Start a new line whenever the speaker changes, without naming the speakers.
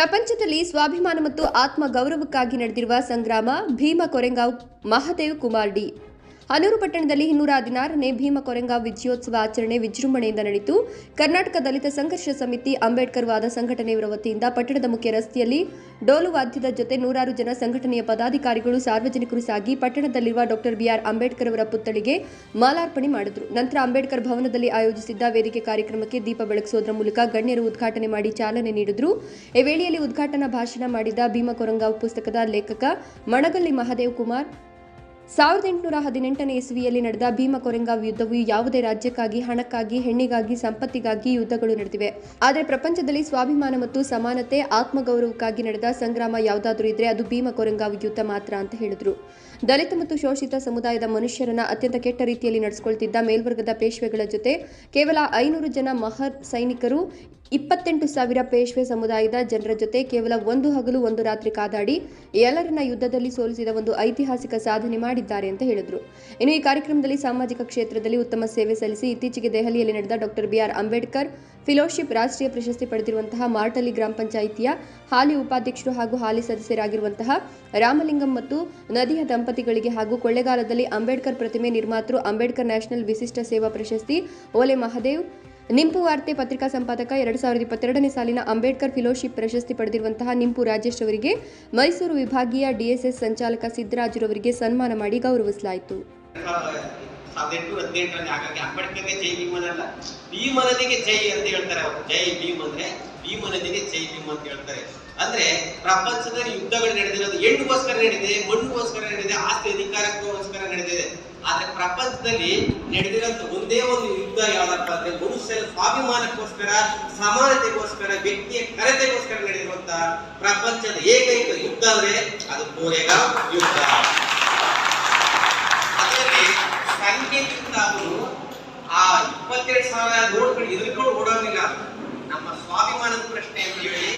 ಪ್ರಪಂಚದಲ್ಲಿ ಸ್ವಾಭಿಮಾನ ಮತ್ತು ಆತ್ಮ ಗೌರವಕ್ಕಾಗಿ ನಡೆದಿರುವ ಸಂಗ್ರಾಮ ಭೀಮ ಕೊರೆಂಗಾವ್ ಮಹದೇವ್ ಕುಮಾರ್ ಡಿ. ಹನೂರು ಪಟ್ಟಣದಲ್ಲಿ ಇನ್ನೂರ ಹದಿನಾರನೇ ಭೀಮ ಕೊರೆಂಗ ವಿಜಯೋತ್ಸವ ಆಚರಣೆ ವಿಜೃಂಭಣೆಯಿಂದ ನಡೆಯಿತು. ಕರ್ನಾಟಕ ದಲಿತ ಸಂಘರ್ಷ ಸಮಿತಿ ಅಂಬೇಡ್ಕರ್ ವಾದ ಸಂಘಟನೆಯವರ ವತಿಯಿಂದ ಪಟ್ಟಣದ ಮುಖ್ಯ ರಸ್ತೆಯಲ್ಲಿ ಡೋಲು ವಾದ್ಯದ ಜೊತೆ ನೂರಾರು ಜನ ಸಂಘಟನೆಯ ಪದಾಧಿಕಾರಿಗಳು, ಸಾರ್ವಜನಿಕರು ಸಾಗಿ ಪಟ್ಟಣದಲ್ಲಿರುವ ಡಾಕ್ಟರ್ ಬಿಆರ್ ಅಂಬೇಡ್ಕರ್ ಅವರ ಪುತ್ಥಳಿಗೆ ಮಾಲಾರ್ಪಣೆ ಮಾಡಿದರು. ನಂತರ ಅಂಬೇಡ್ಕರ್ ಭವನದಲ್ಲಿ ಆಯೋಜಿಸಿದ್ದ ವೇದಿಕೆ ಕಾರ್ಯಕ್ರಮಕ್ಕೆ ದೀಪ ಬೆಳಗಿಸುವುದರ ಮೂಲಕ ಗಣ್ಯರು ಉದ್ಘಾಟನೆ ಮಾಡಿ ಚಾಲನೆ ನೀಡಿದರು. ಈ ವೇಳೆಯಲ್ಲಿ ಉದ್ಘಾಟನಾ ಭಾಷಣ ಮಾಡಿದ ಭೀಮಕೊರಂಗ ಪುಸ್ತಕದ ಲೇಖಕ ಮಣಗಲ್ಲಿ ಮಹದೇವ್ ಕುಮಾರ್ ಸಾವಿರದ ಎಂಟುನೂರ ಹದಿನೆಂಟನೇ ಇಸ್ವಿಯಲ್ಲಿ ನಡೆದ ಭೀಮ ಕೊರೆಂಗಾವ್ ಯುದ್ಧವು ಯಾವುದೇ ರಾಜ್ಯಕ್ಕಾಗಿ, ಹಣಕ್ಕಾಗಿ, ಹೆಣ್ಣಿಗಾಗಿ, ಸಂಪತ್ತಿಗಾಗಿ ಯುದ್ಧಗಳು ನಡೆದಿವೆ. ಆದರೆ ಪ್ರಪಂಚದಲ್ಲಿ ಸ್ವಾಭಿಮಾನ ಮತ್ತು ಸಮಾನತೆ, ಆತ್ಮಗೌರವಕ್ಕಾಗಿ ನಡೆದ ಸಂಗ್ರಾಮ ಯಾವುದಾದ್ರೂ ಇದ್ರೆ ಅದು ಭೀಮ ಕೊರೆಂಗಾವ್ ಯುದ್ಧ ಮಾತ್ರ ಅಂತ ಹೇಳಿದ್ರು. ದಲಿತ ಮತ್ತು ಶೋಷಿತ ಸಮುದಾಯದ ಮನುಷ್ಯರನ್ನ ಅತ್ಯಂತ ಕೆಟ್ಟ ರೀತಿಯಲ್ಲಿ ನಡೆಸಿಕೊಳ್ತಿದ್ದ ಮೇಲ್ವರ್ಗದ ಪೇಶ್ವೆಗಳ ಜೊತೆ ಕೇವಲ ಐನೂರು ಜನ ಮಹರ್ ಸೈನಿಕರು ಇಪ್ಪತ್ತೆಂಟು ಸಾವಿರ ಪೇಶ್ವೆ ಸಮುದಾಯದ ಜನರ ಜೊತೆ ಕೇವಲ ಒಂದು ಹಗಲು, ಒಂದು ರಾತ್ರಿ ಕಾದಾಡಿ ಎಲ್ಲರನ್ನ ಯುದ್ಧದಲ್ಲಿ ಸೋಲಿಸಿದ ಒಂದು ಐತಿಹಾಸಿಕ ಸಾಧನೆ ಮಾಡಿದ್ದಾರೆ ಅಂತ ಹೇಳಿದರು. ಇನ್ನು ಈ ಕಾರ್ಯಕ್ರಮದಲ್ಲಿ ಸಾಮಾಜಿಕ ಕ್ಷೇತ್ರದಲ್ಲಿ ಉತ್ತಮ ಸೇವೆ ಸಲ್ಲಿಸಿ ಇತ್ತೀಚೆಗೆ ದೆಹಲಿಯಲ್ಲಿ ನಡೆದ ಡಾಕ್ಟರ್ ಬಿಆರ್ ಅಂಬೇಡ್ಕರ್, ಫಿಲೋಶಿಪ್ ರಾಷ್ಟ್ರೀಯ ಪ್ರಶಸ್ತಿ ಪಡೆದಿರುವಂತಹ ಮಾರ್ಟಲಿ ಗ್ರಾಮ ಪಂಚಾಯಿತಿಯ ಹಾಲಿ ಉಪಾಧ್ಯಕ್ಷರು ಹಾಗೂ ಹಾಲಿ ಸದಸ್ಯರಾಗಿರುವಂತಹ ರಾಮಲಿಂಗಂ ಮತ್ತು ನದಿಯ ದಂಪತಿಗಳಿಗೆ ಹಾಗೂ ಕೊಳ್ಳೆಗಾಲದಲ್ಲಿ ಅಂಬೇಡ್ಕರ್ ಪ್ರತಿಮೆ ನಿರ್ಮಾತೃ ಅಂಬೇಡ್ಕರ್ ನ್ಯಾಷನಲ್ ವಿಶಿಷ್ಟ ಸೇವಾ ಪ್ರಶಸ್ತಿ ಓಲೆ ಮಹದೇವ್ ನಿಂಪು ವಾರ್ತೆ ಪತ್ರಿಕಾ ಸಂಪಾದಕ ಎರಡು ಸಾವಿರದ ಇಪ್ಪತ್ತೆರಡನೇ ಸಾಲಿನ ಅಂಬೇಡ್ಕರ್ ಫಿಲೋಶಿಪ್ ಪ್ರಶಸ್ತಿ ಪಡೆದಿರುವಂತಹ ನಿಂಪು ರಾಜೇಶ್ ಅವರಿಗೆ ಮೈಸೂರು ವಿಭಾಗೀಯ ಡಿಎಸ್ಎಸ್ ಸಂಚಾಲಕ ಸಿದ್ದರಾಜುರವರಿಗೆ ಸನ್ಮಾನ ಮಾಡಿ ಗೌರವಿಸಲಾಯಿತು.
ಅಂದ್ರೆ ಪ್ರಪಂಚದಲ್ಲಿ ಯುದ್ಧಗಳು ನಡೆದಿರೋದು ಹೆಣ್ಣುಗೋಸ್ಕರ ನಡೆದಿದೆ, ಮಣ್ಣುಗೋಸ್ಕರ ನಡೆದಿದೆ, ಆಸ್ತಿ ಅಧಿಕಾರಕ್ಕೋಸ್ಕರ ನಡೆದಿದೆ. ಆದ್ರೆ ಪ್ರಪಂಚದಲ್ಲಿ ನಡೆದಿರೋಂಥ ಒಂದೇ ಒಂದು ಯುದ್ಧ ಯಾವ್ದಪ್ಪ ಅಂದ್ರೆ ಮನುಷ್ಯನ ಸ್ವಾಭಿಮಾನಕ್ಕೋಸ್ಕರ, ಸಮಾನತೆಗೋಸ್ಕರ, ವ್ಯಕ್ತಿಯ ಕರತೆಗೋಸ್ಕರ ನಡೆದಿರುವಂತ ಪ್ರಪಂಚದ ಏಕೈಕ ಯುದ್ಧ ಅಂದ್ರೆ ಅದು ಕೋರೆಗಾಂವ್ ಯುದ್ಧ. ಅದರಲ್ಲಿ ಸಂಖ್ಯೆಗಿಂತ ಅವರು ಆ ಇಪ್ಪತ್ತೆರಡು ಸಾವಿರ ನೋಡ್ಕೊಂಡು ಎದುರ್ಕೊಂಡು ಓಡೋದಿಲ್ಲ ನಮ್ಮ ಸ್ವಾಭಿಮಾನದ ಪ್ರಶ್ನೆ ಅಂತ ಹೇಳಿ